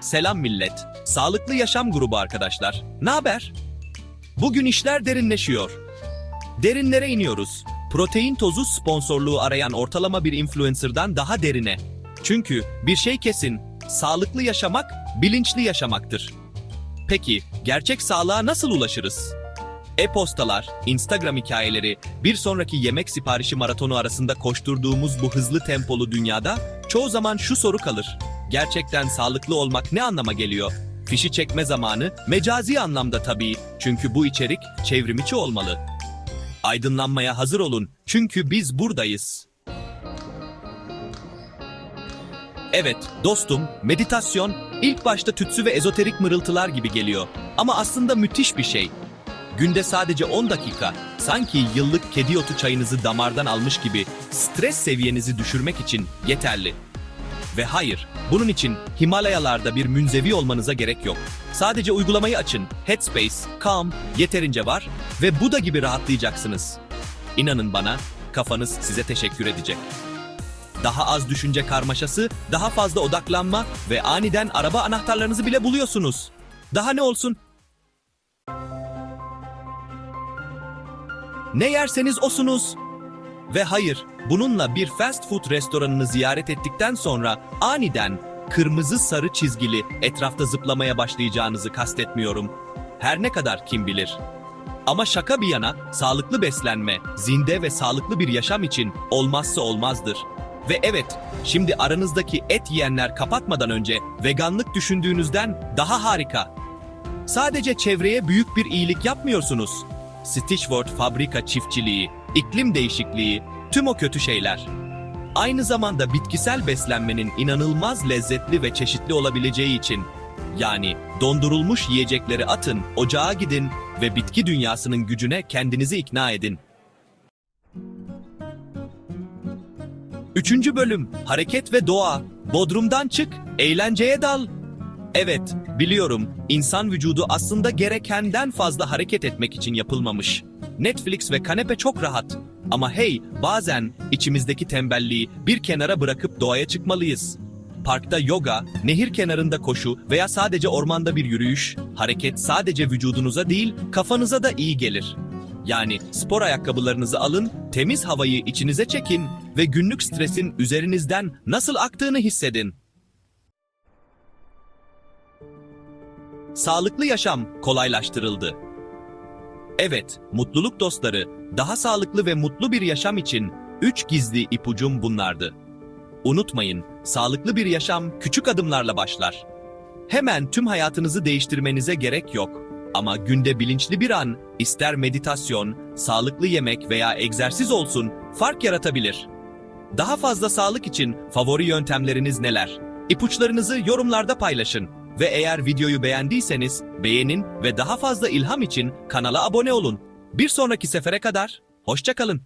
Selam millet. Sağlıklı Yaşam Grubu arkadaşlar. Ne haber? Bugün işler derinleşiyor. Derinlere iniyoruz. Protein tozu sponsorluğu arayan ortalama bir influencer'dan daha derine. Çünkü bir şey kesin, sağlıklı yaşamak bilinçli yaşamaktır. Peki, gerçek sağlığa nasıl ulaşırız? E-postalar, Instagram hikayeleri, bir sonraki yemek siparişi maratonu arasında koşturduğumuz bu hızlı tempolu dünyada çoğu zaman şu soru kalır. Gerçekten sağlıklı olmak ne anlama geliyor? Fişi çekme zamanı mecazi anlamda tabii. Çünkü bu içerik çevrimiçi olmalı. Aydınlanmaya hazır olun çünkü biz buradayız. Evet, dostum, meditasyon ilk başta tütsü ve ezoterik mırıltılar gibi geliyor. Ama aslında müthiş bir şey. Günde sadece 10 dakika, sanki yıllık kedi otu çayınızı damardan almış gibi stres seviyenizi düşürmek için yeterli. Ve hayır, bunun için Himalayalarda bir münzevi olmanıza gerek yok. Sadece uygulamayı açın. Headspace, Calm yeterince var ve Buda gibi rahatlayacaksınız. İnanın bana, kafanız size teşekkür edecek. Daha az düşünce karmaşası, daha fazla odaklanma ve aniden araba anahtarlarınızı bile buluyorsunuz. Daha ne olsun? Ne yerseniz osunuz. Ve hayır, bununla bir fast food restoranını ziyaret ettikten sonra aniden kırmızı sarı çizgili etrafta zıplamaya başlayacağınızı kastetmiyorum. Her ne kadar kim bilir. Ama şaka bir yana sağlıklı beslenme, zinde ve sağlıklı bir yaşam için olmazsa olmazdır. Ve evet, şimdi aranızdaki et yiyenler kapatmadan önce veganlık düşündüğünüzden daha harika. Sadece çevreye büyük bir iyilik yapmıyorsunuz. Stitchwort fabrika çiftçiliği, iklim değişikliği, tüm o kötü şeyler. Aynı zamanda bitkisel beslenmenin inanılmaz lezzetli ve çeşitli olabileceği için yani dondurulmuş yiyecekleri atın, ocağa gidin ve bitki dünyasının gücüne kendinizi ikna edin. Üçüncü bölüm Hareket ve Doğa Bodrumdan çık, eğlenceye dal. Evet, biliyorum. İnsan vücudu aslında gerekenden fazla hareket etmek için yapılmamış. Netflix ve kanepe çok rahat. Ama hey, bazen içimizdeki tembelliği bir kenara bırakıp doğaya çıkmalıyız. Parkta yoga, nehir kenarında koşu veya sadece ormanda bir yürüyüş, hareket sadece vücudunuza değil, kafanıza da iyi gelir. Yani spor ayakkabılarınızı alın, temiz havayı içinize çekin ve günlük stresin üzerinizden nasıl aktığını hissedin. Sağlıklı yaşam kolaylaştırıldı. Evet, mutluluk dostları, daha sağlıklı ve mutlu bir yaşam için üç gizli ipucum bunlardı. Unutmayın, sağlıklı bir yaşam küçük adımlarla başlar. Hemen tüm hayatınızı değiştirmenize gerek yok. Ama günde bilinçli bir an, ister meditasyon, sağlıklı yemek veya egzersiz olsun, fark yaratabilir. Daha fazla sağlık için favori yöntemleriniz neler? İpuçlarınızı yorumlarda paylaşın. Ve eğer videoyu beğendiyseniz beğenin ve daha fazla ilham için kanala abone olun. Bir sonraki sefere kadar, hoşçakalın.